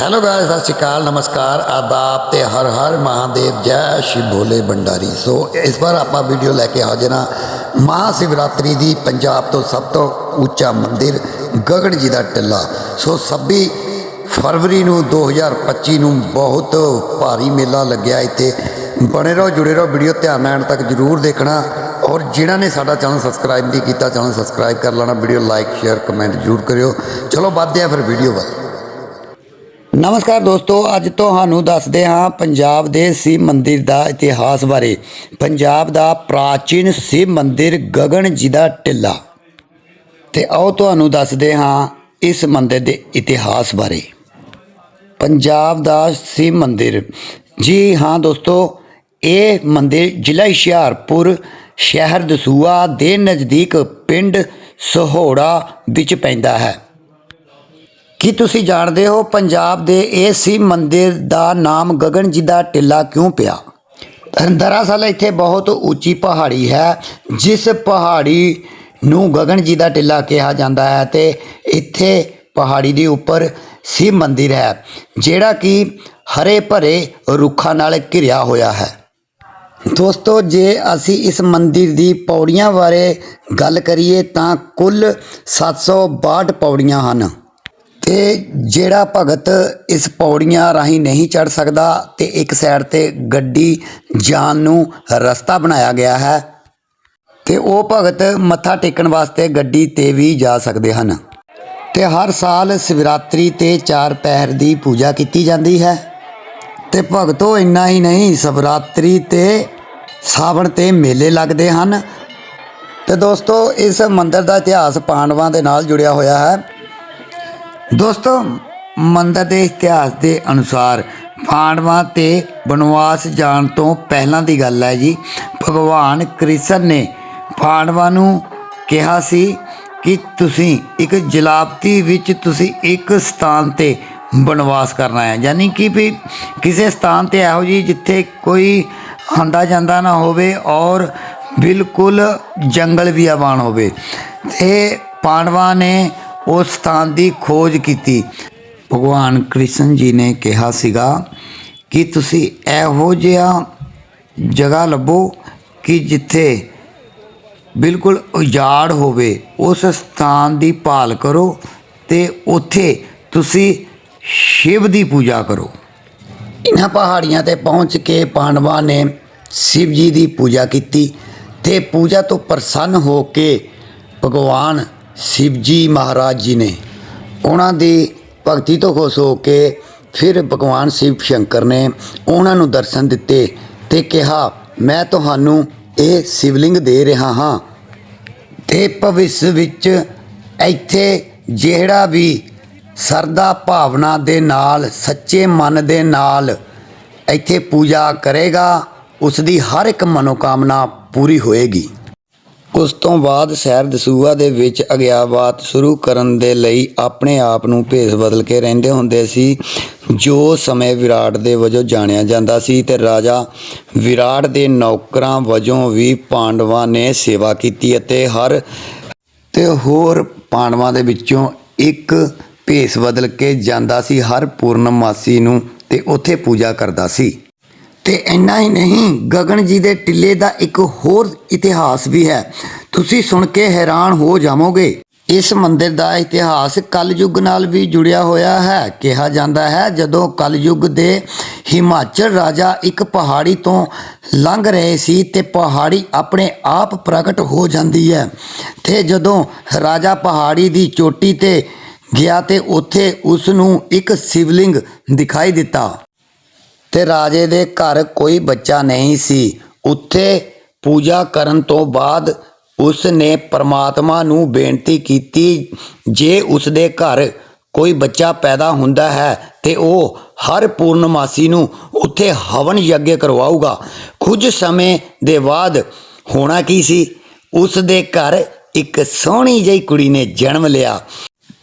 Hello guys ਸਤਿ ਸ਼੍ਰੀ ਅਕਾਲ, ਨਮਸਕਾਰ, ਆਦਾਬ ਤੇ ਹਰ ਹਰ ਮਹਾਦੇਵ, ਜੈ ਸ਼ਿਵ ਭੋਲੇ ਭੰਡਾਰੀ। ਸੋ ਇਸ ਵਾਰ ਆਪਾਂ ਵੀਡੀਓ ਲੈ ਕੇ ਹਾਜ਼ਰ ਹਾਂ ਮਹਾ ਸ਼ਿਵਰਾਤਰੀ ਦੀ ਪੰਜਾਬ ਤੋਂ ਸਭ ਤੋਂ ਉੱਚਾ ਮੰਦਿਰ ਗਗਨ ਜੀ ਦਾ ਟਿੱਲਾ। ਸੋ 26 ਫਰਵਰੀ ਨੂੰ 2025 ਨੂੰ ਬਹੁਤ ਭਾਰੀ ਮੇਲਾ ਲੱਗਿਆ ਇੱਥੇ। ਬਣੇ ਰਹੋ, ਜੁੜੇ ਰਹੋ, ਵੀਡੀਓ ਧਿਆਨ ਨਾਲ ਤੱਕ ਜਰੂਰ ਦੇਖਣਾ। ਔਰ ਜਿਨ੍ਹਾਂ ਨੇ ਸਾਡਾ ਚੈਨਲ ਸਬਸਕ੍ਰਾਈਬ ਨਹੀਂ ਕੀਤਾ, ਚੈਨਲ ਸਬਸਕ੍ਰਾਈਬ ਕਰ ਲੈਣਾ, ਵੀਡੀਓ ਲਾਈਕ, ਸ਼ੇਅਰ, ਕਮੈਂਟ ਜਰੂਰ ਕਰਿਓ। ਚਲੋ, ਵੱਧਦੇ ਆ ਫਿਰ ਵੀਡੀਓ ਵੱਲ। ਨਮਸਕਾਰ ਦੋਸਤੋ, ਅੱਜ ਤੁਹਾਨੂੰ ਦੱਸਦੇ ਹਾਂ ਪੰਜਾਬ ਦੇ ਸ਼ਿਵ ਮੰਦਿਰ ਦਾ ਇਤਿਹਾਸ ਬਾਰੇ। ਪੰਜਾਬ ਦਾ ਪ੍ਰਾਚੀਨ ਸ਼ਿਵ ਮੰਦਿਰ ਗਗਨ ਜੀ ਦਾ ਟਿੱਲਾ। ਤੇ ਆਓ ਤੁਹਾਨੂੰ ਦੱਸਦੇ ਹਾਂ ਇਸ ਮੰਦਿਰ ਦੇ ਇਤਿਹਾਸ ਬਾਰੇ। ਪੰਜਾਬ ਦਾ ਸ਼ਿਵ ਮੰਦਿਰ। ਜੀ ਹਾਂ ਦੋਸਤੋ, ਇਹ ਮੰਦਿਰ ਜ਼ਿਲ੍ਹਾ ਹੁਸ਼ਿਆਰਪੁਰ ਸ਼ਹਿਰ ਦਸੂਆ ਦੇ ਨਜ਼ਦੀਕ ਪਿੰਡ ਸਹੋੜਾ ਵਿੱਚ ਪੈਂਦਾ ਹੈ। ਕੀ ਤੁਸੀਂ ਜਾਣਦੇ ਹੋ ਪੰਜਾਬ ਦੇ ਇਹ ਸ਼ਿਵ ਮੰਦਿਰ ਦਾ ਨਾਮ ਗਗਨ ਜੀ ਦਾ ਟਿੱਲਾ ਕਿਉਂ ਪਿਆ? ਦਰਅਸਲ ਇੱਥੇ ਬਹੁਤ ਉੱਚੀ ਪਹਾੜੀ ਹੈ, ਜਿਸ ਪਹਾੜੀ ਨੂੰ ਗਗਨ ਜੀ ਦਾ ਟਿੱਲਾ ਕਿਹਾ ਜਾਂਦਾ ਹੈ ਤੇ ਇੱਥੇ ਪਹਾੜੀ ਦੇ ਉੱਪਰ ਸ਼ਿਵ ਮੰਦਿਰ ਹੈ, ਜਿਹੜਾ ਕਿ ਹਰੇ ਭਰੇ ਰੁੱਖਾਂ ਨਾਲ ਘਿਰਿਆ ਹੋਇਆ ਹੈ। ਦੋਸਤੋ, ਜੇ ਅਸੀਂ ਇਸ ਮੰਦਿਰ ਦੀ ਪੌੜੀਆਂ ਬਾਰੇ ਗੱਲ ਕਰੀਏ ਤਾਂ ਕੁੱਲ 762 ਪੌੜੀਆਂ ਹਨ। ਅਤੇ ਜਿਹੜਾ ਭਗਤ ਇਸ ਪੌੜੀਆਂ ਰਾਹੀਂ ਨਹੀਂ ਚੜ੍ਹ ਸਕਦਾ ਅਤੇ ਇੱਕ ਸਾਈਡ ਤੇ ਗੱਡੀ ਜਾਣ ਨੂੰ ਰਸਤਾ ਬਣਾਇਆ ਗਿਆ ਹੈ ਅਤੇ ਉਹ ਭਗਤ ਮੱਥਾ ਟੇਕਣ ਵਾਸਤੇ ਗੱਡੀ ਤੇ ਵੀ ਜਾ ਸਕਦੇ ਹਨ। ਅਤੇ ਹਰ ਸਾਲ ਸ਼ਿਵਰਾਤਰੀ ਤੇ ਚਾਰ ਪਹਿਰ ਦੀ ਪੂਜਾ ਕੀਤੀ ਜਾਂਦੀ ਹੈ। ਅਤੇ ਭਗਤੋ ਇੰਨਾ ਹੀ ਨਹੀਂ, ਸ਼ਿਵਰਾਤਰੀ ਤੇ ਸਾਵਣ ਤੇ ਮੇਲੇ ਲੱਗਦੇ ਹਨ। ਤੇ ਦੋਸਤੋ, ਇਸ ਮੰਦਿਰ ਦਾ ਇਤਿਹਾਸ ਪਾਂਡਵਾਂ ਦੇ ਨਾਲ ਜੁੜਿਆ ਹੋਇਆ ਹੈ। ਦੋਸਤੋ, ਮੰਦਰ ਦੇ ਇਤਿਹਾਸ ਦੇ ਅਨੁਸਾਰ ਪਾਂਡਵਾਂ ਤੇ ਬਨਵਾਸ ਜਾਣ ਤੋਂ ਪਹਿਲਾਂ ਦੀ ਗੱਲ ਹੈ ਜੀ, ਭਗਵਾਨ ਕ੍ਰਿਸ਼ਨ ਨੇ ਪਾਂਡਵਾਂ ਨੂੰ ਕਿਹਾ ਸੀ ਕਿ ਤੁਸੀਂ ਇੱਕ ਜਲਾਪਤੀ ਵਿੱਚ ਤੁਸੀਂ ਇੱਕ ਸਥਾਨ ਤੇ ਬਨਵਾਸ ਕਰਨਾ ਹੈ। ਯਾਨੀ ਕਿ ਵੀ ਕਿਸੇ ਸਥਾਨ ਤੇ ਇਹੋ ਜੀ ਜਿੱਥੇ ਕੋਈ ਆਂਦਾ ਜਾਂਦਾ ਨਾ ਹੋਵੇ ਔਰ ਬਿਲਕੁਲ ਜੰਗਲ ਵੀ ਆਵਾਨ ਹੋਵੇ। ਤੇ ਪਾਂਡਵਾਂ ਨੇ ਉਸ ਸਥਾਨ ਦੀ ਖੋਜ ਕੀਤੀ। ਭਗਵਾਨ ਕ੍ਰਿਸ਼ਨ ਜੀ ਨੇ ਕਿਹਾ ਸੀਗਾ ਕਿ ਤੁਸੀਂ ਇਹੋ ਜਿਹਾ ਜਗ੍ਹਾ ਲੱਭੋ ਕਿ ਜਿੱਥੇ ਬਿਲਕੁਲ ਉਜਾੜ ਹੋਵੇ। ਉਸ ਸਥਾਨ ਦੀ ਭਾਲ ਕਰੋ ਤੇ ਉੱਥੇ ਤੁਸੀਂ ਸ਼ਿਵ ਦੀ ਪੂਜਾ ਕਰੋ। ਇਹਨਾਂ ਪਹਾੜੀਆਂ ਤੇ ਪਹੁੰਚ ਕੇ ਪਾਂਡਵਾਂ ਨੇ ਸ਼ਿਵ ਜੀ ਦੀ ਪੂਜਾ ਕੀਤੀ ਤੇ ਪੂਜਾ ਤੋਂ ਪ੍ਰਸੰਨ ਹੋ ਕੇ ਭਗਵਾਨ ਸ਼ਿਵ ਜੀ ਮਹਾਰਾਜ ਜੀ ਨੇ ਉਹਨਾਂ ਦੀ ਭਗਤੀ ਤੋਂ ਖੁਸ਼ ਹੋ ਕੇ ਫਿਰ ਭਗਵਾਨ ਸ਼ਿਵ ਸ਼ੰਕਰ ਨੇ ਉਹਨਾਂ ਨੂੰ ਦਰਸ਼ਨ ਦਿੱਤੇ ਤੇ ਕਿਹਾ, ਮੈਂ ਤੁਹਾਨੂੰ ਇਹ ਸ਼ਿਵਲਿੰਗ ਦੇ ਰਿਹਾ ਹਾਂ ਤੇ ਭਵਿੱਖ ਵਿੱਚ ਇੱਥੇ ਜਿਹੜਾ ਵੀ ਸਰਦਾ ਭਾਵਨਾ ਦੇ ਨਾਲ, ਸੱਚੇ ਮਨ ਦੇ ਨਾਲ ਇੱਥੇ ਪੂਜਾ ਕਰੇਗਾ, ਉਸ ਦੀ ਹਰ ਇੱਕ ਮਨੋਕਾਮਨਾ ਪੂਰੀ ਹੋਏਗੀ। ਉਸ ਤੋਂ ਬਾਅਦ ਸ਼ਹਿਰ ਦਸੂਆ ਦੇ ਵਿੱਚ ਅਗਿਆਵਾਤ ਸ਼ੁਰੂ ਕਰਨ ਦੇ ਲਈ ਆਪਣੇ ਆਪ ਨੂੰ ਭੇਸ ਬਦਲ ਕੇ ਰਹਿੰਦੇ ਹੁੰਦੇ ਸੀ, ਜੋ ਸਮੇਂ ਵਿਰਾਟ ਦੇ ਵਜੋਂ ਜਾਣਿਆ ਜਾਂਦਾ ਸੀ ਤੇ ਰਾਜਾ ਵਿਰਾਟ ਦੇ ਨੌਕਰਾਂ ਵਜੋਂ ਵੀ ਪਾਂਡਵਾਂ ਨੇ ਸੇਵਾ ਕੀਤੀ ਅਤੇ ਹਰ ਤੇ ਹੋਰ ਪਾਂਡਵਾਂ ਦੇ ਵਿੱਚੋਂ ਇੱਕ ਭੇਸ ਬਦਲ ਕੇ ਜਾਂਦਾ ਸੀ, ਹਰ ਪੂਰਨਮਾਸੀ ਨੂੰ ਤੇ ਉੱਥੇ ਪੂਜਾ ਕਰਦਾ ਸੀ। ਤੇ ਇੰਨਾ ਹੀ ਨਹੀਂ, ਗਗਨ ਜੀ ਦੇ ਟਿੱਲੇ ਦਾ ਇੱਕ ਹੋਰ ਇਤਿਹਾਸ ਵੀ ਹੈ। ਤੁਸੀਂ ਸੁਣ ਕੇ ਹੈਰਾਨ ਹੋ ਜਾਵੋਗੇ। ਇਸ ਮੰਦਿਰ ਦਾ ਇਤਿਹਾਸ ਕਲਯੁੱਗ ਨਾਲ ਵੀ ਜੁੜਿਆ ਹੋਇਆ ਹੈ। ਕਿਹਾ ਜਾਂਦਾ ਹੈ, ਜਦੋਂ ਕਲਯੁੱਗ ਦੇ ਹਿਮਾਚਲ ਰਾਜਾ ਇੱਕ ਪਹਾੜੀ ਤੋਂ ਲੰਘ ਰਹੇ ਸੀ ਤੇ ਪਹਾੜੀ ਆਪਣੇ ਆਪ ਪ੍ਰਗਟ ਹੋ ਜਾਂਦੀ ਹੈ। ਤੇ ਜਦੋਂ ਰਾਜਾ ਪਹਾੜੀ ਦੀ ਚੋਟੀ ਤੇ ਗਿਆ ਤੇ ਉੱਥੇ ਉਸ ਨੂੰ ਇੱਕ ਸ਼ਿਵਲਿੰਗ ਦਿਖਾਈ ਦਿੱਤਾ। ਤੇ ਰਾਜੇ ਦੇ ਘਰ ਕੋਈ ਬੱਚਾ ਨਹੀਂ ਸੀ। ਉੱਥੇ ਪੂਜਾ ਕਰਨ ਤੋਂ ਬਾਅਦ ਉਸ ਨੇ ਪਰਮਾਤਮਾ ਨੂੰ ਬੇਨਤੀ ਕੀਤੀ, ਜੇ ਉਸ ਦੇ ਘਰ ਕੋਈ ਬੱਚਾ ਪੈਦਾ ਹੁੰਦਾ ਹੈ ਤੇ ਉਹ ਹਰ ਪੂਰਨਮਾਸੀ ਨੂੰ ਉੱਥੇ ਹਵਨ ਯੱਗ ਕਰਵਾਊਗਾ। ਕੁਝ ਸਮੇਂ ਦੇ ਬਾਅਦ ਹੋਣਾ ਕੀ ਸੀ? ਉਸ ਦੇ ਘਰ ਇੱਕ ਸੋਹਣੀ ਜਿਹੀ ਕੁੜੀ ਨੇ ਜਨਮ ਲਿਆ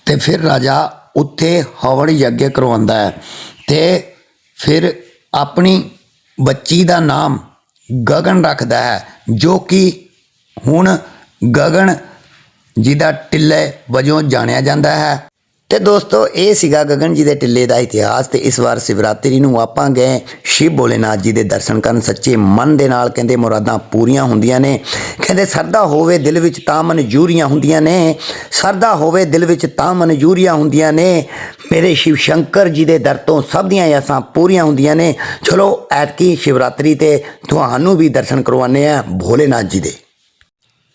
ਤੇ ਫਿਰ ਰਾਜਾ ਉੱਥੇ ਹਵਨ ਯੱਗ ਕਰਵਾਉਂਦਾ ਹੈ ਤੇ ਫਿਰ ਆਪਣੀ ਬੱਚੀ ਦਾ ਨਾਮ ਗਗਨ ਰੱਖਦਾ ਹੈ, ਜੋ ਕਿ ਹੁਣ ਗਗਨ ਜਿਹਦਾ ਟਿੱਲੇ ਵਜੋਂ ਜਾਣਿਆ ਜਾਂਦਾ ਹੈ। ਤੇ ਦੋਸਤੋ, ਇਹ ਸੀਗਾ ਗਗਨ ਜੀ ਦੇ ਟਿੱਲੇ ਦਾ ਇਤਿਹਾਸ ਤੇ ਇਸ ਵਾਰ ਸ਼ਿਵਰਾਤਰੀ ਨੂੰ ਆਪਾਂ ਗਏ ਸ਼ਿਵ ਭੋਲੇਨਾਥ ਜੀ ਦੇ ਦਰਸ਼ਨ ਕਰਨ। ਸੱਚੇ ਮਨ ਦੇ ਨਾਲ ਕਹਿੰਦੇ ਮੁਰਾਦਾਂ ਪੂਰੀਆਂ ਹੁੰਦੀਆਂ ਨੇ। ਕਹਿੰਦੇ, ਸਰਦਾ ਹੋਵੇ ਦਿਲ ਵਿੱਚ ਤਾਂ ਮਨਜ਼ੂਰੀਆਂ ਹੁੰਦੀਆਂ ਨੇ। ਸਰਦਾ ਹੋਵੇ ਦਿਲ ਵਿੱਚ ਤਾਂ ਮਨਜ਼ੂਰੀਆਂ ਹੁੰਦੀਆਂ ਨੇ। ਮੇਰੇ ਸ਼ਿਵ ਸ਼ੰਕਰ ਜੀ ਦੇ ਦਰ ਤੋਂ ਸਭ ਦੀਆਂ ਆਸਾਂ ਪੂਰੀਆਂ ਹੁੰਦੀਆਂ ਨੇ। ਚਲੋ, ਐਤਕੀ ਸ਼ਿਵਰਾਤਰੀ ਤੇ ਤੁਹਾਨੂੰ ਵੀ ਦਰਸ਼ਨ ਕਰਵਾਉਂਦੇ ਆ ਭੋਲੇਨਾਥ ਜੀ ਦੇ।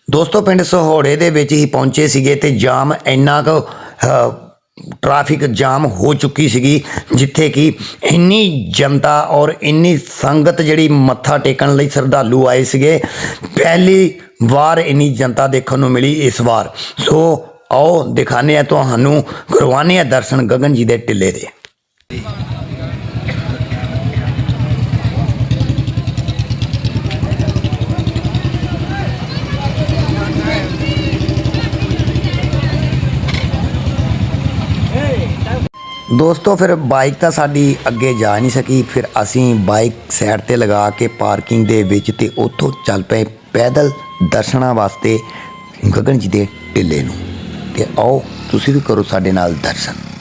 ਦੋਸਤੋ, ਪਿੰਡ ਸਹੋੜੇ ਦੇ ਵਿੱਚ ਹੀ ਪਹੁੰਚੇ ਸੀਗੇ ਤੇ ਜਾਮ ਇੰਨਾ ਕੁ ਟ੍ਰੈਫਿਕ ਜਾਮ ਹੋ ਚੁੱਕੀ ਸੀਗੀ, ਜਿੱਥੇ ਕਿ ਇੰਨੀ ਜਨਤਾ ਔਰ ਇੰਨੀ ਸੰਗਤ ਜਿਹੜੀ ਮੱਥਾ ਟੇਕਣ ਲਈ ਸ਼ਰਧਾਲੂ ਆਏ ਸੀਗੇ, ਪਹਿਲੀ ਵਾਰ ਇੰਨੀ ਜਨਤਾ ਦੇਖਣ ਨੂੰ ਮਿਲੀ ਇਸ ਵਾਰ। ਸੋ ਆਓ ਦਿਖਾਣੇ ਆ ਤੁਹਾਨੂੰ ਕਰਵਾਉਂਦੇ ਆ ਦਰਸ਼ਨ ਗਗਨ ਜੀ ਦੇ ਟਿੱਲੇ ਦੇ। ਦੋਸਤੋ, ਫਿਰ ਬਾਈਕ ਤਾਂ ਸਾਡੀ ਅੱਗੇ ਜਾ ਨਹੀਂ ਸਕੀ। ਫਿਰ ਅਸੀਂ ਬਾਈਕ ਸਾਈਡ ਤੇ ਲਗਾ ਕੇ ਪਾਰਕਿੰਗ ਦੇ ਵਿੱਚ ਤੇ ਉੱਥੋਂ ਚੱਲ ਪਏ ਪੈਦਲ ਦਰਸ਼ਨਾਂ ਵਾਸਤੇ ਗਗਨ ਜੀ ਦੇ ਟਿੱਲੇ ਨੂੰ। ਤੇ ਆਓ, ਤੁਸੀਂ ਵੀ ਕਰੋ ਸਾਡੇ ਨਾਲ ਦਰਸ਼ਨ।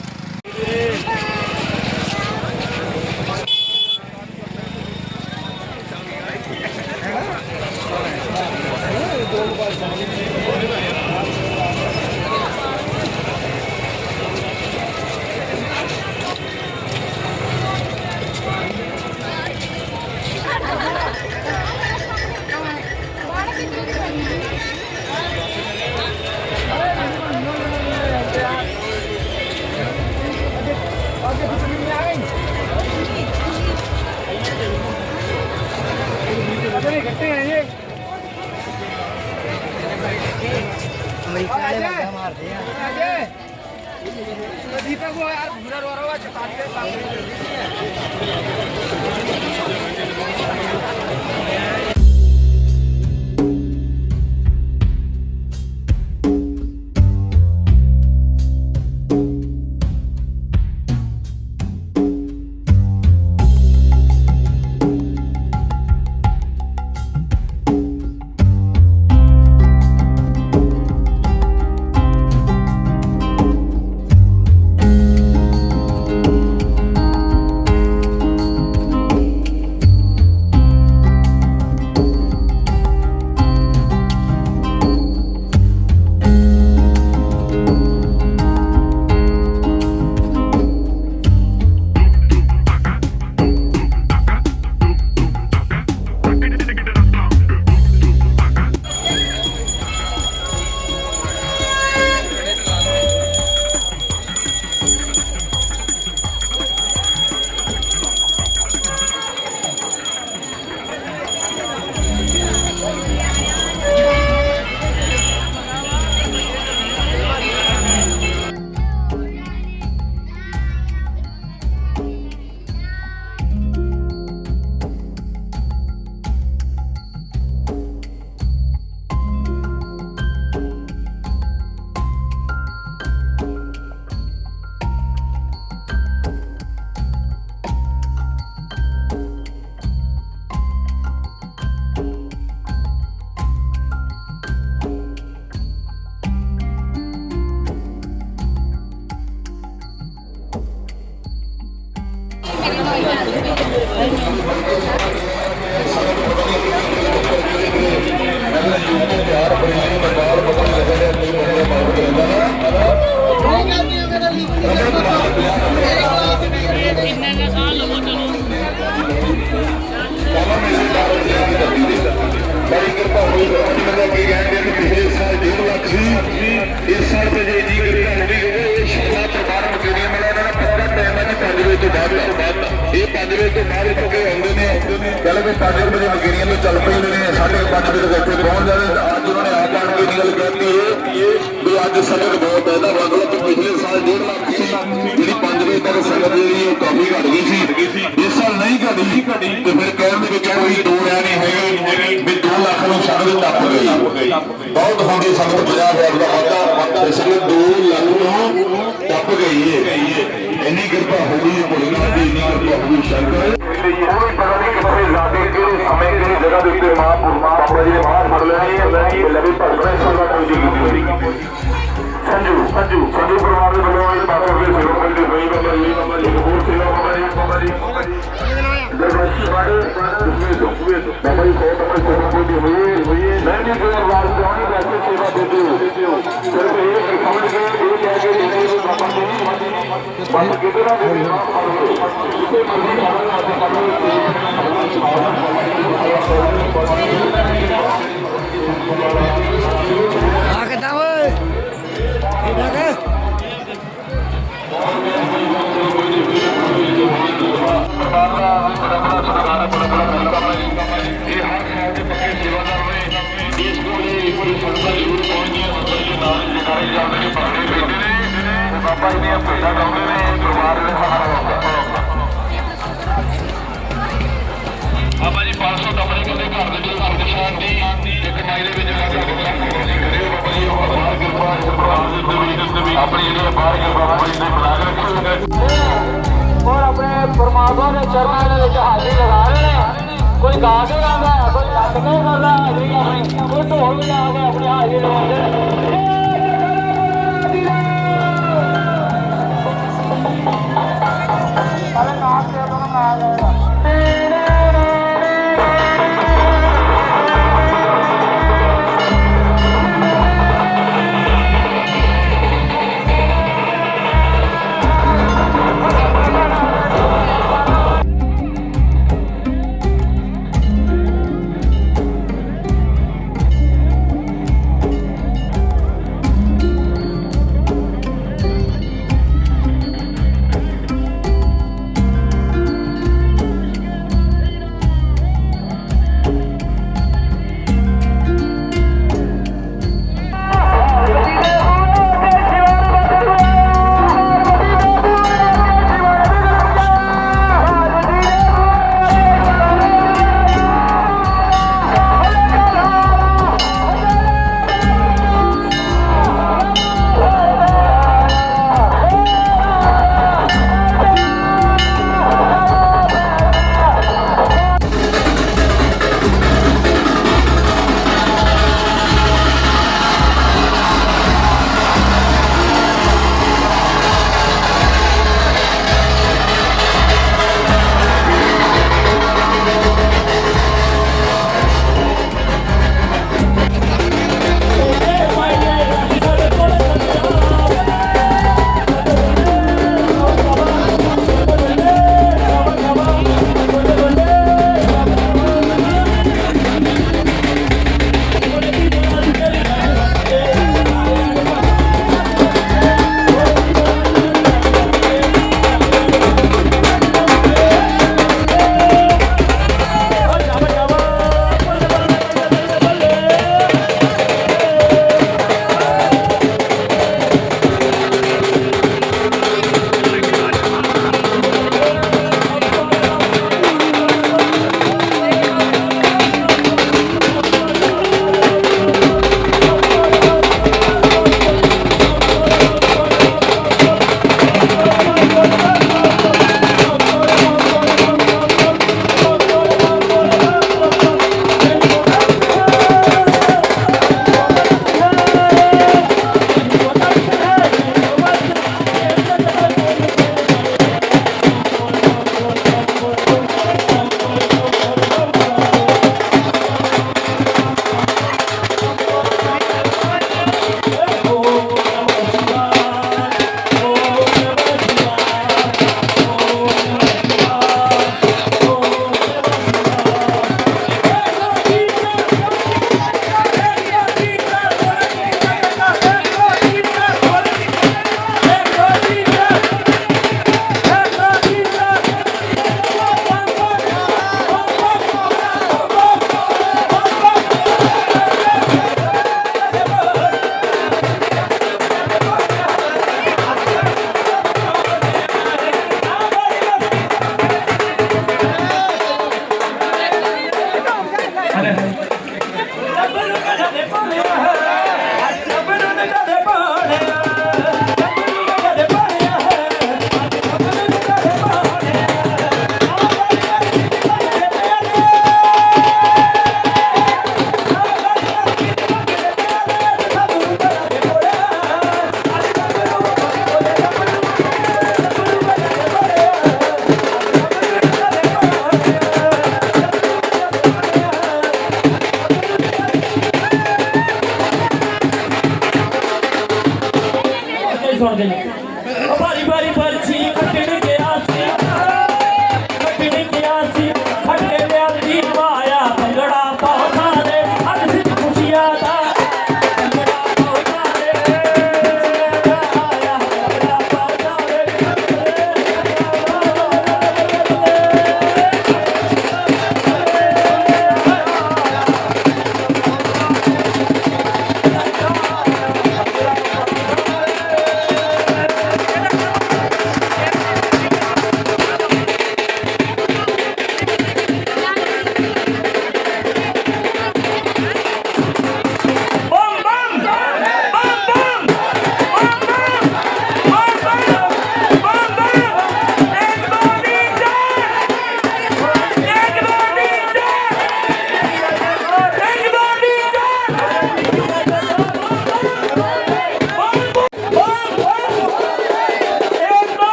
ਨੇ ਸਾਢੇ 5 ਵਜੇ ਤੱਕ ਅੱਜ ਉਹਨਾਂ ਨੇ ਆਪ ਆਣ ਕੇ ਨਿਕਲ ਕਹਿੰਦੀ ਹੈ ਵੀ ਅੱਜ ਸੰਗਤ ਬਹੁਤ ਹੈ। ਇਹਦਾ ਮਤਲਬ ਕਿ ਪਿਛਲੇ ਸਾਲ 1.5 ਲੱਖ ਸੀ ਜਿਹੜੀ 5 ਵਜੇ ਤੱਕ ਸੰਗਤ ਜਿਹੜੀ ਉਹ ਕਾਫੀ ਘਟ ਗਈ ਸੀ। ਇਸ ਸਾਲ ਨਹੀਂ ਘਟੀ, ਤੇ ਫਿਰ ਕਹਿਣ ਦੇ ਵਿੱਚ ਕੋਈ ਦੋ ਰਿਆ ਨਹੀਂ ਹੈਗਾ ਵੀ 2 ਲੱਖ ਨੂੰ ਸੰਗਤ ਟੱਪ ਗਈ। ਬਹੁਤ ਹੋ ਗਈ ਸੰਗਤ 50000 ਦਾ ਵਾਧਾ ਇਸ ਲਈ 2 ਲੱਖ ਨੂੰ ਟੱਪ ਗਈ ਹੈ। ਇੰਨੀ ਕਿਰਪਾ ਹੋ ਗਈ ਭੋਲੇਨਾਥ ਦੀ ਇੰਨੀ ਕਿਰਪਾ ਹੋ ਗਈ ਸ਼ੰਕਰ। ਕੋਈ ਪਤਾ ਨਹੀਂ ਕਿੱਥੇ ਜਾ ਹਮੇ ਕਿਹੜੀ ਜਗ੍ਹਾ ਦੇ ਉੱਤੇ ਮਾਂ ਗੁਰਮਾ ਬਾਬਾ ਜੀ ਨੇ ਮਾਂ ਫੜ ਲੈਣੀ ਹੈ ਲੈਣੀ ਲੈ ਵੀ ਭਗਤਾਂ ਸੰਗਠਨ ਦੀ ਕੀਤੀ ਸੰਜੂ ਸੰਜੂ ਸੰਜੂ ਪਰਿਵਾਰ ਦੇ ਵੱਲੋਂ ਇਹ ਬਾਬਾ ਦੇ ਸਿਰੋਂ ਮਿਲਦੀ ਹੋਈ ਬਾਬਾ ਜੀ ਬਾਬਾ ਜੀ, ਹੋਰ ਸੇਵਾ ਬਾਬਾ ਜੀ ਬਾਬਾ ਜੀ ਦਰਬਾਰੀ ਬਾੜੇ ਦਸਵੇਂ ਤੋਂ ਹੋਏ ਤੋਂ ਬਾਬਾ ਜੀ ਕੋਲ ਤੋਂ ਸੇਵਾ ਮਿਲਦੀ ਹੋਈ ਹੋਈ ਮੈਂ ਵੀ ਕੋਈ ਵਾਰ ਜਾਣੀ ਵੈਸੇ ਸੇਵਾ ਦੇਦੇ ਹੋ ਸਿਰਫ ਇਹ ਸਮਝ ਕੇ ਇਹ ਕਹਿ ਕੇ ਦੇਦੇ ਹੋ ਬਾਬਾ ਜੀ, ਬਾਬਾ ਕਿਤੇ ਨਾ ਕਿਤੇ ਮਾਂ ਫੜ ਲਓ। ਕਿਸੇ ਮਰਜ਼ੀ ਨਾਲ ਆਪਣੇ ਕਰੋ ਬਾਬਾ ਜੀ ਦੀਆਂ ਭੇਟਾਂ ਗਾਉਂਦੇ ਨੇ ਦਰਬਾਰ ਦੇ ਸਹਾਰਾ ਹੁੰਦਾ ਬਾਬਾ ਜੀ 500 ਟੱਪਰੇ ਕਹਿੰਦੇ ਘਰ ਦੇ ਵਿੱਚ ਘਰ ਦੀ ਸ਼ਾਂਤੀ ਇੱਕ ਮਾਈ ਦੇ ਵਿੱਚ ਲੱਗ ਕੇ ਕਰਿਓ ਬਾਬਾ ਜੀ ਉਹ ਬਾਹਰ ਕਿਰਪਾ ਪਰਿਵਾਰ ਦੇ ਵਿੱਚ ਆਪਣੀ ਜਿਹੜੀ ਬਾਹਰ ਕਿਰਪਾ ਬਾਬਾ ਜੀ ਨੇ ਬਣਾ ਕੇ ਰੱਖੀ ਔਰ ਆਪਣੇ ਪਰਮਾਤਮਾ ਦੇ ਚਰਨਾਂ ਦੇ ਵਿੱਚ ਹਾਜ਼ਰੀ ਲਗਾ ਰਹੇ ਨੇ ਕੋਈ ਗਾ ਕੇ ਗਾਉਂਦਾ ਹੈ, ਕੋਈ ਨੱਚ ਕੇ ਗਾਉਂਦਾ ਹੈ ਹਾਜ਼ਰੀ ਆਪਣੀ ਕੋਈ ਢੋਲ ਵਜਾ ਕੇ ਆਪਣੀ ਹਾਜ਼ਰੀ ਲਗਾਉਂਦੇ ਨੇ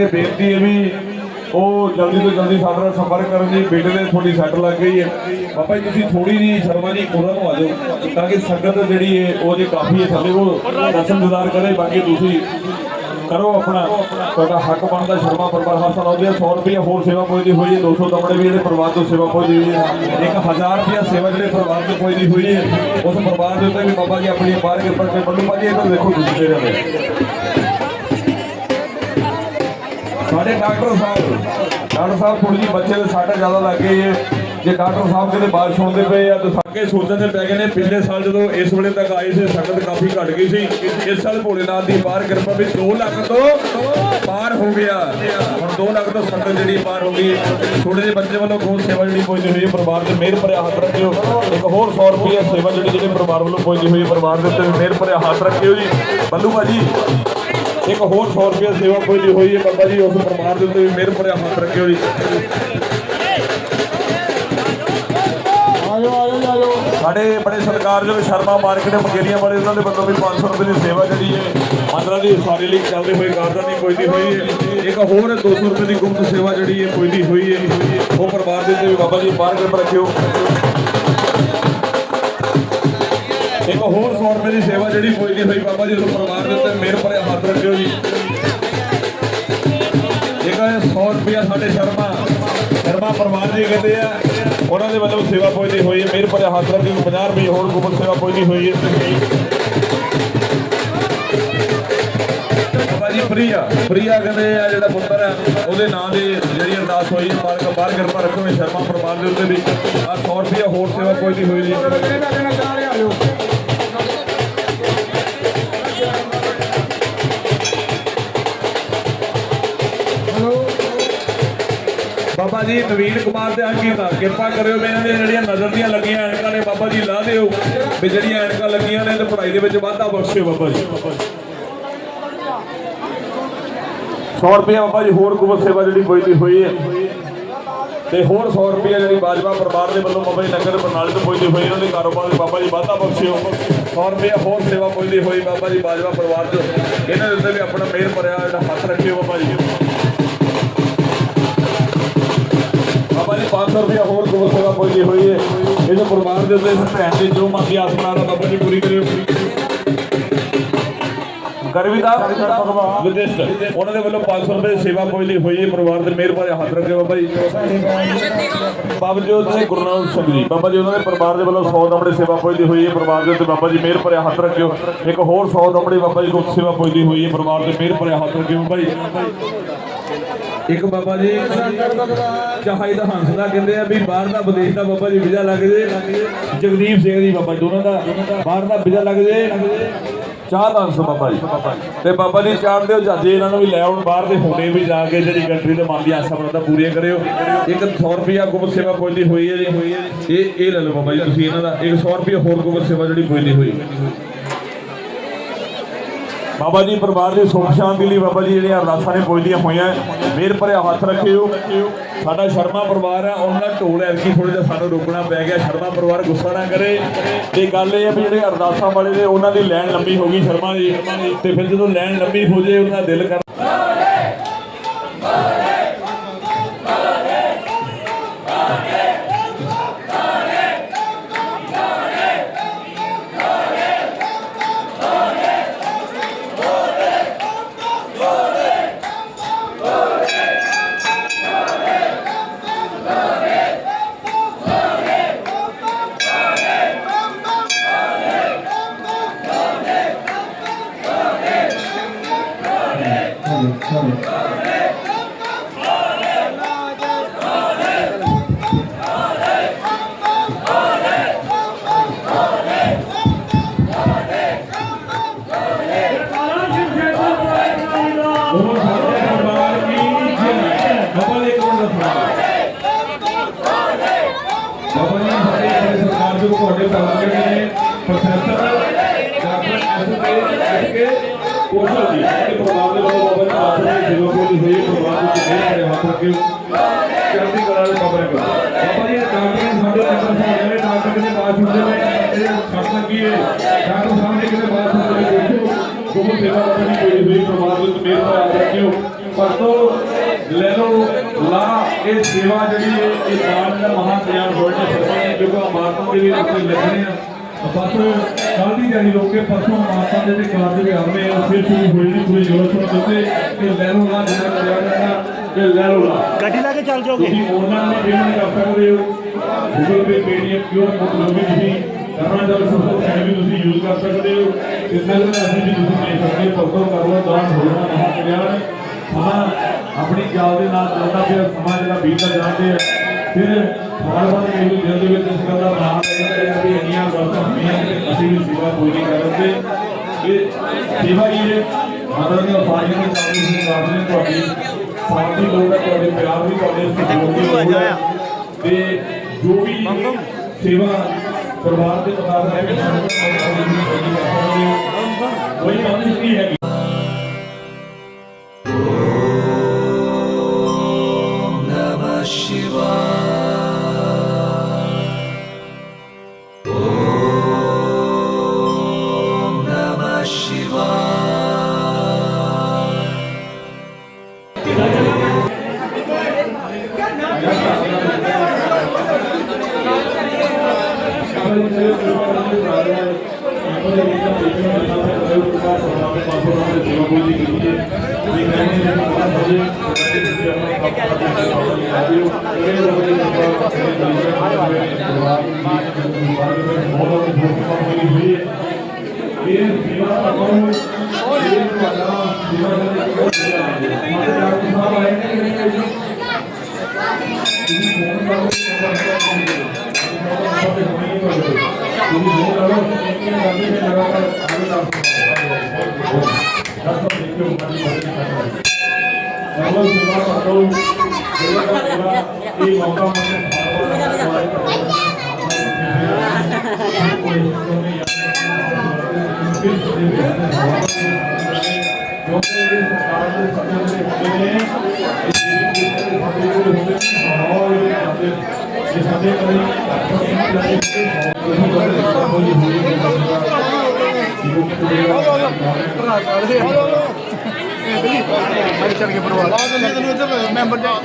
ਡਾਕਟਰ ਬੇਨਤੀ ਹੈ ਵੀ ਉਹ ਜਲਦੀ ਤੋਂ ਜਲਦੀ ਸਾਡੇ ਨਾਲ ਸੰਪਰਕ ਕਰਨ ਜੀ ਬੇਟੇ ਦੇ ਥੋੜੀ ਸੱਟ ਲੱਗ ਗਈ ਹੈ। ਬਾਬਾ ਜੀ, ਤੁਸੀਂ ਥੋੜੀ ਜੀ ਸ਼ਰਮਾ ਜੀ ਉਹਨਾਂ ਨੂੰ ਆ ਜਾਓ, ਤਾਂ ਕਿ ਸੰਗਤ ਜਿਹੜੀ ਹੈ, ਉਹ ਜੇ ਕਾਫੀ ਹੈ ਥੱਲੇ, ਉਹ ਦਰਸ਼ਨਦਾਰ ਕਰੇ, ਬਾਕੀ ਤੁਸੀਂ ਕਰੋ ਆਪਣਾ। ਤੁਹਾਡਾ ਹੱਕ ਬਣਦਾ, ਸ਼ਰਮਾ ਪਰਿਵਾਰ ਹਾਸਲ ਆਉਂਦੇ ਆ 100 ਰੁਪਏ ਹੋਰ ਸੇਵਾ ਪੁੱਜਦੀ ਹੋਈ ਹੈ 200 ਦਮੜੇ ਵੀ ਜਿਹੜੇ ਪਰਿਵਾਰ ਤੋਂ ਸੇਵਾ ਪੁੱਜਦੀ ਹੋਈ ਹੈ। 1000 ਰੁਪਏ ਸੇਵਾ ਜਿਹੜੇ ਪਰਿਵਾਰ ਤੋਂ ਪੁੱਜਦੀ ਹੋਈ ਹੈ, ਉਸ ਪਰਿਵਾਰ ਦੇ ਉੱਤੇ ਵੀ ਬਾਬਾ ਜੀ ਆਪਣੀ ਬਾਹਰ ਕੇ ਪਰਕੇ ਬੰਦੂ ਭਾਜੀ ਇੱਧਰ ਦੇਖੋ, ਤੁਸੀਂ ਤੇਰੇ ਵਾਲੇ ਸਾਡੇ ਡਾਕਟਰ ਸਾਹਿਬ ਡਾਕਟਰ ਸਾਹਿਬ ਥੋੜੀ ਜੀ ਬੱਚੇ ਦੇ ਸੱਟ ਜ਼ਿਆਦਾ ਲੱਗ ਗਈ ਹੈ ਜੇ ਡਾਕਟਰ ਸਾਹਿਬ ਕਿਤੇ ਬਾਤ ਸੁਣਦੇ ਪਏ ਆ, ਤਾਂ ਸਾਕੇ ਸੋਚਣ ਦੇ ਪੈ ਗਏ ਨੇ। ਪਿਛਲੇ ਸਾਲ ਜਦੋਂ ਇਸ ਵੇਲੇ ਤੱਕ ਆਏ ਸੀ, ਸੰਗਤ ਕਾਫੀ ਘਟ ਗਈ ਸੀ। ਇਸ ਸਾਲ ਭੋਲੇਨਾਥ ਦੀ ਬਾਹਰ ਕਿਰਪਾ ਵੀ 2 ਲੱਖ ਤੋਂ ਪਾਰ ਹੋ ਗਿਆ। ਹੁਣ 2 ਲੱਖ ਤੋਂ ਸੰਗਤ ਜਿਹੜੀ ਪਾਰ ਹੋ ਗਈ ਛੋਟੇ ਜਿਹੇ ਬੱਚੇ ਵੱਲੋਂ ਬਹੁਤ ਸੇਵਾ ਜਿਹੜੀ ਪਹੁੰਚੀ ਹੋਈ ਹੈ ਪਰਿਵਾਰ ਦੇ ਮਿਹਰ ਭਰਿਆ ਹੱਥ ਰੱਖਿਓ। ਇੱਕ ਹੋਰ 100 ਰੁਪਏ ਸੇਵਾ ਜਿਹੜੀ ਜਿਹੜੇ ਪਰਿਵਾਰ ਵੱਲੋਂ ਪਹੁੰਚੀ ਹੋਈ ਹੈ ਪਰਿਵਾਰ ਦੇ ਉੱਤੇ ਮਿਹਰ ਭਰਿਆ ਹੱਥ ਰੱਖਿਓ ਜੀ। ਬੱਲੂ ਭਾਜੀ। ਇੱਕ ਹੋਰ 100 ਰੁਪਏ ਸੇਵਾ ਕੋਈ ਹੋਈ ਹੈ ਬਾਬਾ ਜੀ ਉਸ ਪਰਿਵਾਰ ਦੇ ਉੱਤੇ ਵੀ ਮਿਹਰ ਭਰਿਆ ਹੱਥ ਰੱਖਿਓ ਜੀ। ਆਜੋ ਆਜੋ ਆਜੋ। ਸਾਡੇ ਬੜੇ ਸਤਿਕਾਰਯੋਗ ਸ਼ਰਮਾ ਮਾਰਕੀਟ ਮਕੇਰੀਆਂ ਵਾਲੇ ਉਹਨਾਂ ਦੇ ਵੱਲੋਂ ਵੀ 500 ਰੁਪਏ ਦੀ ਸੇਵਾ ਜਿਹੜੀ ਹੈ ਮੰਦਰਾਂ ਦੀ ਸਾਰੀ ਲਈ ਚੱਲਦੇ ਹੋਏ ਕੋਈ ਦੀ ਹੋਈ ਹੈ। ਇੱਕ ਹੋਰ 200 ਰੁਪਏ ਦੀ ਗੁਪਤ ਸੇਵਾ ਜਿਹੜੀ ਹੈ ਕੋਈ ਦੀ ਹੋਈ ਹੈ। ਉਹ ਪਰਿਵਾਰ ਦੇ ਉੱਤੇ ਵੀ ਬਾਬਾ ਜੀ ਬਾਹਰ ਕਰ ਰੱਖਿਓ। ਇੱਕ ਹੋਰ 100 ਰੁਪਏ ਦੀ ਸੇਵਾ ਜਿਹੜੀ ਕੋਈ ਦੀ ਹੋਈ, ਬਾਬਾ ਜੀ ਉਸ ਪਰਿਵਾਰ ਦੇ ਉੱਤੇ ਮਿਹਰ ਭਰਿਆ ਹੱਥ ਰੱਖਿਓ ਜੀ। ਇੱਕ 100 ਰੁਪਿਆ ਸਾਡੇ ਸ਼ਰਮਾ ਸ਼ਰਮਾ ਪਰਿਵਾਰ ਜੀ ਕਹਿੰਦੇ ਆ, ਉਹਨਾਂ ਦੇ ਵੱਲੋਂ ਸੇਵਾ ਪੁੱਜਦੀ ਹੋਈ ਹੈ ਮਿਹਰ ਭਰਿਆ ਹੱਥ ਰੱਖੀ 50 ਰੁਪਏ ਹੋਰ ਗੁਪਤ ਸੇਵਾ ਪੁੱਜਦੀ ਹੋਈ ਹੈ ਬਾਬਾ ਜੀ, ਪ੍ਰਿਆ ਪ੍ਰਿਆ ਕਹਿੰਦੇ ਆ, ਜਿਹੜਾ ਪੁੱਤਰ ਹੈ ਉਹਦੇ ਨਾਂ ਦੇ ਜਿਹੜੀ ਅਰਦਾਸ ਹੋਈ, ਮਾਲਕ ਬਾਹਰ ਕਿਰਪਾ ਰੱਖੋ ਸ਼ਰਮਾ ਪਰਿਵਾਰ ਦੇ ਉੱਤੇ ਵੀ। ਆ 100 ਰੁਪਏ ਹੋਰ ਸੇਵਾ ਪੁੱਜਦੀ ਹੋਈ ਜੀ। ਬਾਬਾ ਨਵੀਨ ਕੁਮਾਰ ਤੇ ਅੰਕਿਤਾ ਕਿਰਪਾ ਕਰਿਓ ਵੀ ਇਹਨਾਂ ਦੀਆਂ ਜਿਹੜੀਆਂ ਨਜ਼ਰ ਦੀਆਂ ਲੱਗੀਆਂ ਐਨਕਾਂ ਨੇ ਬਾਬਾ ਜੀ ਲਾ ਦਿਓ ਵੀ ਜਿਹੜੀਆਂ ਐਨਕਾਂ ਲੱਗੀਆਂ ਨੇ ਤੇ ਪੜ੍ਹਾਈ ਦੇ ਵਿੱਚ ਵਾਧਾ ਬਖਸ਼ਿਓ ਬਾਬਾ ਜੀ। 100 ਰੁਪਏ ਬਾਬਾ ਜੀ, ਹੋਰ ਗੁਪਤ ਸੇਵਾ ਜਿਹੜੀ ਕੋਈ ਦੀ ਹੋਈ ਹੈ। ਤੇ ਹੋਰ 100 ਰੁਪਏ ਜਿਹੜੀ ਬਾਜਵਾ ਪਰਿਵਾਰ ਦੇ ਵੱਲੋਂ ਬਾਬਾ ਜੀ, ਨਗਰ ਪ੍ਰਣਾਲੀ ਤੋਂ ਪੁੱਜਦੀ ਹੋਈ ਉਹਨਾਂ ਦੇ ਕਾਰੋਬਾਰ ਦੇ ਬਾਬਾ ਜੀ ਵਾਧਾ ਬਖਸ਼ਿਓ। 100 ਰੁਪਏ ਹੋਰ ਸੇਵਾ ਪੁੱਜਦੀ ਹੋਈ ਬਾਬਾ ਜੀ, ਬਾਜਵਾ ਪਰਿਵਾਰ ਚ। ਇਹਨਾਂ ਦੇ ਉੱਤੇ ਵੀ ਆਪਣਾ ਮਿਹਰ ਭਰਿਆ, ਜਿਹੜਾ ਹੱਥ ਰੱਖਿਓ ਬਾਬਾ ਜੀ। ਬਾਬਾ ਜੀ 500 ਰੁਪਏ ਹੋਰ ਗੁਪਤ ਸੇਵਾ ਪੁੱਜਦੀ ਹੋਈ ਹੈ ਇਹਦੇ ਪਰਿਵਾਰ ਦੇ ਉੱਤੇ ਇਸ ਭੈਣ ਦੀ ਜੋ ਮੰਗੀ ਆਸਮਾਨ ਦਾ ਬਾਬਾ ਜੀ ਪੂਰੀ ਕਰਿਓ ਗਰਵਿਦਾ ਵਿਦਿਸ਼ਟ। ਉਹਨਾਂ ਦੇ ਵੱਲੋਂ 500 ਰੁਪਏ ਦੀ ਸੇਵਾ ਕੋਈ ਲਈ ਹੋਈ ਹੈ ਪਰਿਵਾਰ ਦੇ ਮਿਹਰ ਭਰੇ ਹੱਥ ਰੱਖਿਓ ਬਾਬਾ ਜੀ। ਬਾਬਾ ਜੀ ਉਹਦੇ ਗੁਰੂ ਨਾਨਕ ਸਿੰਘ ਜੀ ਬਾਬਾ ਜੀ ਉਹਨਾਂ ਦੇ ਪਰਿਵਾਰ ਦੇ ਵੱਲੋਂ 100 ਨੰਬਰੇ ਸੇਵਾ ਕੋਈ ਦੀ ਹੋਈ ਹੈ ਪਰਿਵਾਰ ਦੇ ਉੱਤੇ ਬਾਬਾ ਜੀ ਮਿਹਰ ਭਰੇ ਹੱਥ ਰੱਖਿਓ। ਇੱਕ ਹੋਰ 100 ਨੰਬਰੇ ਬਾਬਾ ਜੀ ਗੁਪਤ ਸੇਵਾ ਕੋਈ ਦੀ ਹੋਈ ਹੈ ਪਰਿਵਾਰ ਦੇ ਮਿਹਰ ਭਰੇ ਹੱਥ ਰੱਖਿਓ ਬਾਬਾ ਜੀ। ਇੱਕ ਬਾਬਾ ਜੀ ਚਾਹੇ ਦਾ ਹੰਸ ਦਾ ਕਹਿੰਦੇ ਆ ਵੀ ਬਾਹਰ ਦਾ ਵਿਦੇਸ਼ ਦਾ ਬਾਬਾ ਜੀ ਵੀਜ਼ਾ ਲੱਗ ਜੇ। ਜਗਦੀਪ ਸਿੰਘ ਜੀ ਬਾਬਾ ਜੀ, ਦੋਨਾਂ ਦਾ। ਬਾਹਰ ਦਾ ਵੀਜ਼ਾ ਲੱਗ ਜੇ। ਚਾਹ ਦਾ ਹੰਸ ਬਾਬਾ ਜੀ। ਤੇ ਬਾਬਾ ਜੀ ਚਾਹਦੇ ਹੋ ਜਾਜੇ ਇਹਨਾਂ ਨੂੰ ਵੀ ਲੈ ਆਉਣ ਬਾਹਰ ਦੇ ਹੁਣੇ ਵੀ ਜਾ ਕੇ ਜਿਹੜੀ ਕੰਟਰੀ ਦੇ ਮਨ ਦੀ ਆਸਾਂ ਮਰਾਦਾਂ ਪੂਰੀਆਂ ਕਰਿਓ। ਇੱਕ 100 ਰੁਪਿਆ ਗੁਪਤ ਸੇਵਾ ਪੁੱਜਦੀ ਹੋਈ ਹੈ ਜੀ। ਇਹ ਇਹ ਲੈ ਲਓ ਬਾਬਾ ਜੀ, ਤੁਸੀਂ ਇਹਨਾਂ ਦਾ। ਇੱਕ 100 ਰੁਪਿਆ ਹੋਰ ਗੁਪਤ ਸੇਵਾ ਜਿਹੜੀ ਪੁੱਜਦੀ ਹੋਈ ਬਾਬਾ ਜੀ ਪਰਿਵਾਰ ਦੀ ਸੁੱਖ ਸ਼ਾਂਤੀ ਲਈ ਬਾਬਾ ਜੀ ਜਿਹੜੀਆਂ ਅਰਦਾਸਾਂ ਨੇ ਪੁੱਜਦੀਆਂ ਹੋਈਆਂ, ਮੇਰ ਭਰਿਆ ਹੱਥ ਰੱਖਿਓ। ਸਾਡਾ ਸ਼ਰਮਾ ਪਰਿਵਾਰ ਆ, ਉਹਨਾਂ ਦਾ ਢੋਲ ਐਲਕੀ ਥੋੜਾ ਜਿਹਾ ਸਾਨੂੰ ਰੋਕਣਾ ਪੈ ਗਿਆ। ਸ਼ਰਮਾ ਪਰਿਵਾਰ ਗੁੱਸਾ ਨਾ ਕਰੇ। ਤੇ ਗੱਲ ਇਹ ਹੈ ਵੀ ਜਿਹੜੇ ਅਰਦਾਸਾਂ ਵਾਲੇ ਨੇ, ਉਹਨਾਂ ਦੀ ਲਾਈਨ ਲੰਬੀ ਹੋ ਗਈ ਸ਼ਰਮਾ ਦੀ ਤੇ ਫਿਰ ਜਦੋਂ ਲਾਈਨ ਲੰਬੀ ਹੋ ਜੇ, ਉਹਨਾਂ ਦਾ ਦਿਲ ਕਰ ਨਾਲ ਕਵਰ ਕਰੋ। ਬਾਬਾ ਜੀ ਡਾਕਟਰ ਸਾਡੇ ਨਾਲ ਸਾਡੇ ਜਿਹੜੇ ਡਾਕਟਰ ਦੇ ਬਾਅਦ ਹੁੰਦੇ ਨੇ, ਇਹ ਸੱਟ ਲੱਗੀ ਡਾਕਟਰ ਸਾਹਿਬ ਨੇ ਕਿਹਦੇ ਬਾਅਦ ਹੁੰਦੇ ਨੇ ਦੇਖੋ ਗੁਰੂ ਸੇਵਾ ਕਰਨੀ ਕੋਈ ਵੀ ਪ੍ਰਮਾਤਮਾ ਮੇਰ ਤੋਂ ਆ ਰੱਖਿਓ। ਪਰਤੋ ਲੈ ਲਓ, ਲਾ ਇਹ ਸੇਵਾ ਜਿਹੜੀ ਹੈ ਇਹ ਦਾਨ ਦਾ ਮਹਾ ਗਿਆਨ ਹੋਣ ਦੇ ਸਰਪੰਚ ਜੋ ਕੋ ਮਾਤਮ ਦੇ ਲਈ ਕੋਈ ਲੱਗਣੇ ਆ। ਬਸ ਕੱਲ ਜਾਨੀ ਲੋਕੇ ਪਰਸੋਂ ਮਾਤਾ ਦੇ ਕਾਰਜ ਵੀ ਆਵੇ ਫਿਰ ਸ਼ੁਰੂ ਹੋਏ ਨੇ, ਪੂਰੇ ਜੋਸ਼ ਨਾਲ ਤੇ ਲੈ ਲਓ, ਲਾ ਜਿਹੜਾ ਕਰਿਆ ਜਾਂਦਾ ਕਿ ਲੈ ਲਓ ਲਾ ਗੱਡੀ ਲਾ ਕੇ ਚੱਲ ਜਾਓਗੇ? ਤੁਸੀਂ ਆਨਲਾਈਨ ਵੀ ਪੇਮੈਂਟ ਕਰ ਸਕਦੇ ਹੋ Google Pay Paytm QR code ਵੀ ਤੁਸੀਂ ਕਰਨਾ ਚਾਹੋ ਸੋਸ਼ਲ ਸਾਈਟ ਵੀ ਤੁਸੀਂ ਯੂਜ਼ ਕਰ ਸਕਦੇ ਹੋ। ਇਸ ਨਾਲ ਅਸੀਂ ਵੀ ਤੁਸੀਂ ਦੇ ਸਕਦੇ ਹੋ, ਪਰਸੋਂ ਕਰ ਲਓ ਦਾਨ ਹੋਣਾ ਮਹਾ ਕਲਿਆਣ ਸਮਾਂ ਆਪਣੀ ਚਾਲ ਦੇ ਨਾਲ ਚੱਲਦਾ ਪਿਆ, ਸਮਾਂ ਜਿਹੜਾ ਬੀਤਦਾ ਜਾਂਦੇ ਆ ਫਿਰ ਹਰ ਵਾਰ ਮੈਨੂੰ ਦਿਲ ਦੇ ਵਿੱਚ ਇਸ ਗੱਲ ਦਾ ਮਾਣ ਹੈ ਕਿ ਇੰਨੀਆਂ ਵਰਤਾਂ ਹੋਈਆਂ ਕਿ ਅਸੀਂ ਵੀ ਸੇਵਾ ਪੂਰੀ ਕਰਦੇ ਇਹ ਸੇਵਾ ਹੀ ਹੈ ਮਾਤਾ ਦੀਆਂ ਸਾਰੀਆਂ ਦੇ ਸਾਹਮਣੇ ਨੂੰ ਕਰਦੇ ਤੁਹਾਡੀ ਸਾਥ ਦੀ ਲੋੜ ਹੈ ਤੁਹਾਡੇ ਪਿਆਰ ਦੀ ਤੁਹਾਡੇ ਸਹਿਯੋਗ ਦੀ ਲੋੜ ਹੈ ਤੇ ਜੋ ਵੀ ਸੇਵਾ ਪਰਿਵਾਰ ਦੇ ਮੁਤਾਬਕ ਹੈ ਕਿ ਸਾਨੂੰ ਕੋਈ ਬੰਦ ਨਹੀਂ ਹੈਗੀ ਚਲੋ ਸੇਵਾ ਕਰੋ ਸੇਵਾ ਕਰੋ ਇਹ ਮੌਕਾ ਮੈਂ ਚੱਲ ਕੇ ਪਰਵਾਹ ਲਾ ਦਿੰਦੇ ਤੈਨੂੰ ਇੱਧਰ ਮੈਂਬਰ ਬਹੁਤ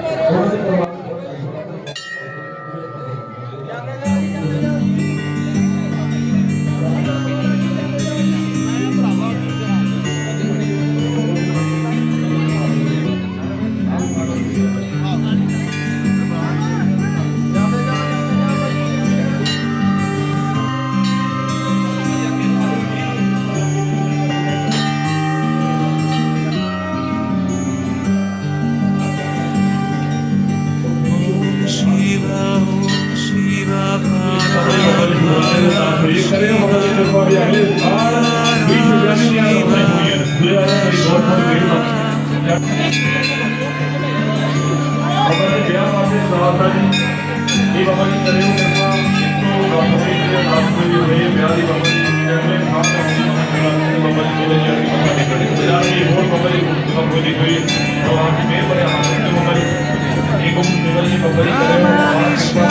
ਇਹ ਬਾਬਾ ਜੀ ਕਰਿਓ ਕਿਰਪਾ ਇੱਕੋ ਰੱਬ ਦੇ ਤੇ ਨਾਮ ਕੋਈ ਹੋਏ ਵਿਆਹ ਦੀ ਬਾਬਾ ਜੀ ਕਹਿੰਦੇ ਖਾਸ ਬਾਬਾ ਜੀ ਕੋਲੇ ਜਾਣੀ ਬਾਬਾ ਜੀ ਕੋਲੇ ਜਿਹੜਾ ਇਹ ਹੋਰ ਬਾਬਾ ਜੀ ਕੋਲ ਕੋਈ ਹੋਈ ਬਾਬਾ ਜੀ ਮੇਰੇ ਬਰੇ ਹਾਲ ਤੇ ਬਾਬਾ ਜੀ ਇਹ ਕੋਈ ਬਾਬਾ ਜੀ ਬਾਬਾ ਜੀ ਕਰਿਓ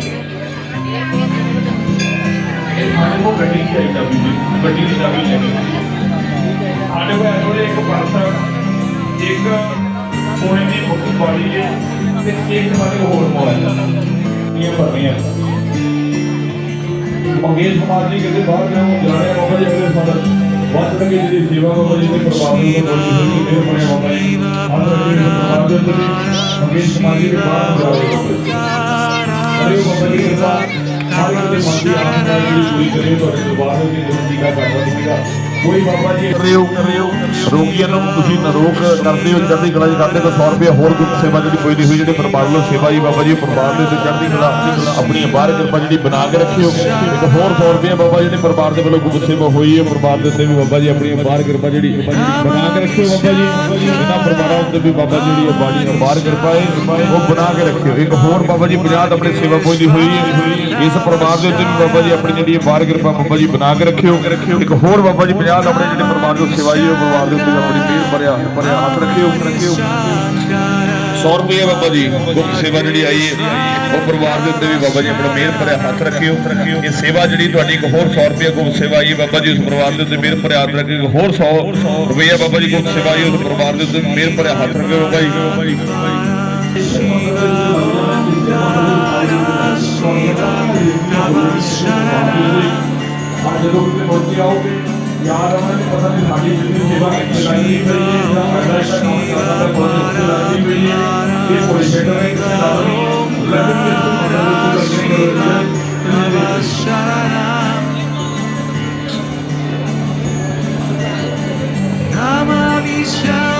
ਜੀ ਕਿਰਪਾ ਗੱਡੀ ਚਾਹੀਦਾ ਵੀ ਗੱਡੀ ਦੀ ਚਾਬੀ ਲੈ ਕੇ ਸਾਡੇ ਕੋਲ ਥੋੜੇ ਇੱਕ ਪਰਸ ਇੱਕ ਸੋਨੇ ਦੀ ਮੁੱਠੀ ਵਾਲੀ ਹੈ ਤੇ ਇੱਕ ਸਾਡੇ ਕੋਲ ਹੋਰ ਮੋਬਾਈਲ ਇਹ ਭਰਨੀਆਂ ਮੰਗੇਸ਼ ਕੁਮਾਰ ਜੀ ਕਿਤੇ ਬਾਹਰ ਗਏ ਹੋ ਜਾਣਿਆ ਬਾਬਾ ਜੀ ਅਗਲੇ ਸਾਲ ਵੱਧ ਲੱਗੇ ਜਿਹੜੀ ਸੇਵਾ ਬਾਬਾ ਜੀ ਦੇ ਪਰਿਵਾਰ ਨੂੰ ਬੜੀ ਜ਼ਰੂਰੀ ਮੇਰੇ ਬਣੇ ਬਾਬਾ ਜੀ ਹਰ ਵੇਲੇ ਦੇ ਪਰਿਵਾਰ ਦੇ ਉੱਤੇ ਵੀ ਮੰਗੇਸ਼ ਕੁਮਾਰ ਜੀ ਦੇ ਬਾਹਰ ਜਾ ਰਹੇ ਹੋ ਅਰੇ ਬਾਬਾ ਜੀ ਕਿਰਪਾ ਹਰ ਇੱਕ ਦੇ ਮਨ ਦੀ ਆਸਾ ਜਿਹੜੀ ਪੂਰੀ ਕਰੇ ਤੁਹਾਡੇ ਦਰਬਾਰ ਦੇ ਵਿੱਚ ਜੀ ਦਾ ਕਰਦਾ ਸੀਗਾ ਕੋਈ ਬਾਬਾ ਜੀ ਕਰ ਰਹੇ ਹੋ ਕਰ ਰਹੇ ਹੋ ਰੋਗੀਆਂ ਨੂੰ ਤੁਸੀਂ ਨਰੋਗ ਕਰਦੇ ਹੋ ਚੜ੍ਹਦੀ ਕਲਾ ਜੀ ਕਰਦੇ ਤਾਂ 100 ਰੁਪਏ ਹੋਰ ਗੁੱਟ ਸੇਵਾ ਜਿਹੜੀ ਕੋਈ ਨਹੀਂ ਹੋਈ ਜਿਹੜੇ ਪਰਿਵਾਰ ਵੱਲੋਂ ਸੇਵਾ ਜੀ ਬਾਬਾ ਜੀ ਪਰਿਵਾਰ ਦੇ ਤੇ ਚੜ੍ਹਦੀ ਕਲਾ ਆਪਣੀ ਬਾਹਰ ਕਿਰਪਾ ਜਿਹੜੀ ਬਣਾ ਕੇ ਰੱਖਿਓ ਇੱਕ ਹੋਰ 100 ਰੁਪਏ ਬਾਬਾ ਜੀ ਦੇ ਪਰਿਵਾਰ ਦੇ ਵੱਲੋਂ ਗੁੱਟ ਸੇਵਾ ਹੋਈ ਹੈ ਪਰਿਵਾਰ ਦੇ ਉੱਤੇ ਵੀ ਬਾਬਾ ਜੀ ਆਪਣੀ ਬਾਹਰ ਕਿਰਪਾ ਜਿਹੜੀ ਬਣਾ ਕੇ ਰੱਖਿਓ ਬਾਬਾ ਜੀ ਇਹਨਾਂ ਪਰਿਵਾਰਾਂ ਉੱਤੇ ਵੀ ਬਾਬਾ ਜੀ ਜਿਹੜੀ ਬਾਣੀ ਬਾਹਰ ਕਿਰਪਾ ਹੈ ਉਹ ਬਣਾ ਕੇ ਰੱਖਿਓ ਇੱਕ ਹੋਰ ਬਾਬਾ ਜੀ 50 ਆਪਣੇ ਸੇਵਾ ਕੋਈ ਦੀ ਹੋਈ। ਹੈ ਇਸ ਪਰਿਵਾਰ ਦੇ ਉੱਤੇ ਵੀ ਬਾਬਾ ਜੀ ਆਪਣੀ ਜਿਹੜੀ ਬਾਹਰ ਕਿਰਪਾ ਬਾਬਾ ਜੀ ਬਣਾ ਕੇ ਰੱਖਿਓ। ਇੱਕ ਹੋਰ ਬਾਬਾ ਜੀ 50 ਆਪਣੇ ਜਿਹੜੇ ਪਰਿਵਾਰ ਦੇ ਸੇਵਾ ਜੀ ਪਰਿਵਾਰ ਦੇ ਉੱਤੇ ਆਪਣੀ ਮਿਹਰ ਭਰਿਆ ਭਰਿਆ ਹੱਥ ਰੱਖਿਓ। ਰੱਖਿਓ 100 ਰੁਪਏ ਬਾਬਾ ਜੀ, ਗੁਪਤ ਸੇਵਾ ਜਿਹੜੀ ਆਈ ਹੈ, ਉਹ ਪਰਿਵਾਰ ਦੇ ਉੱਤੇ ਵੀ ਬਾਬਾ ਜੀ ਆਪਣਾ ਮਿਹਰ ਭਰਿਆ ਹੱਥ ਰੱਖਿਓ। ਇਹ ਸੇਵਾ ਜਿਹੜੀ ਤੁਹਾਡੀ ਇੱਕ ਹੋਰ 100 ਰੁਪਏ ਗੁਪਤ ਸੇਵਾ ਆਈ ਬਾਬਾ ਜੀ, ਉਸ ਪਰਿਵਾਰ ਦੇ ਉੱਤੇ ਮਿਹਰ ਭਰਿਆ ਹੱਥ ਰੱਖਿਓ। ਹੋਰ 100 ਰੁਪਏ ਬਾਬਾ ਜੀ ਗੁਪਤ ਸੇਵਾ ਆਈ, ਉਸ ਪਰਿਵਾਰ ਦੇ ਉੱਤੇ ਮਿਹਰ ਭਰਿਆ ਹੱਥ ਰੱਖਿਓ ਬਾਬਾ ਜੀ। ਬਾਬਾ ਜੀ ਬਾਬਾ ਜੀ ਅੱਜ ਜਦੋਂ ਕਿਤੇ ਪਹੁੰਚੇ ਆਓਗੇ ਯਾਰ ਉਹਨਾਂ ਨੇ ਪਤਾ ਨਹੀਂ ਸਾਡੀ ਜਿੰਨੀ ਸੇਵਾ ਲਗਾਈ ਪਈ ਹੈ ਜਾਂ ਸਾਡਾ ਇੱਕ ਕੰਮ ਕਰਦਾ ਹੈ ਬਹੁਤ ਲਗਾਈ ਪਈ ਹੈ ਇਹ ਕੋਈ ਬੇਟਾ ਨਹੀਂ ਕਿਸੇ ਦਾ ਨਹੀਂ ਲੇਕਿਨ ਇਸ ਤੋਂ ਮਦਦ ਕਰਕੇ ਕਰੋ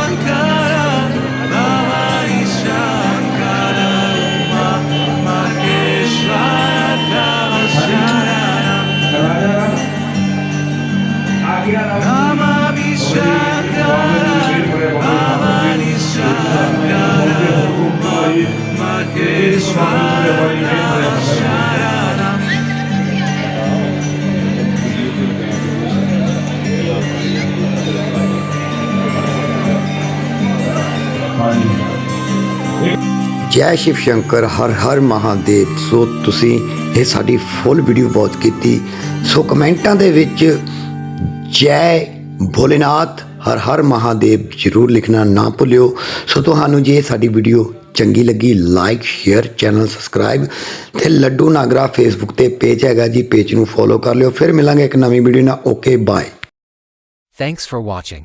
כמה משחר, כמה נשחר, מכה שמר ਜੈ ਸ਼ਿਵ ਸ਼ੰਕਰ ਹਰ ਹਰ ਮਹਾਦੇਵ ਸੋ ਤੁਸੀਂ ਇਹ ਸਾਡੀ ਫੁੱਲ ਵੀਡੀਓ ਵਾਚ ਕੀਤੀ ਸੋ ਕਮੈਂਟਾਂ ਦੇ ਵਿੱਚ ਜੈ ਭੋਲੇਨਾਥ, ਹਰ ਹਰ ਮਹਾਦੇਵ ਜਰੂਰ ਲਿਖਣਾ ਨਾ ਭੁੱਲਿਓ। ਸੋ ਤੁਹਾਨੂੰ ਜੇ ਸਾਡੀ ਵੀਡੀਓ ਚੰਗੀ ਲੱਗੀ ਲਾਈਕ ਸ਼ੇਅਰ ਚੈਨਲ ਸਬਸਕ੍ਰਾਈਬ ਤੇ ਲੱਡੂ ਨਾਗਰਾ ਫੇਸਬੁੱਕ ਤੇ ਪੇਜ ਹੈਗਾ ਜੀ ਪੇਜ ਨੂੰ ਫੋਲੋ ਕਰ ਲਿਓ। ਫਿਰ ਮਿਲਾਂਗੇ ਇੱਕ ਨਵੀਂ ਵੀਡੀਓ ਨਾਲ। Okay bye thanks for watching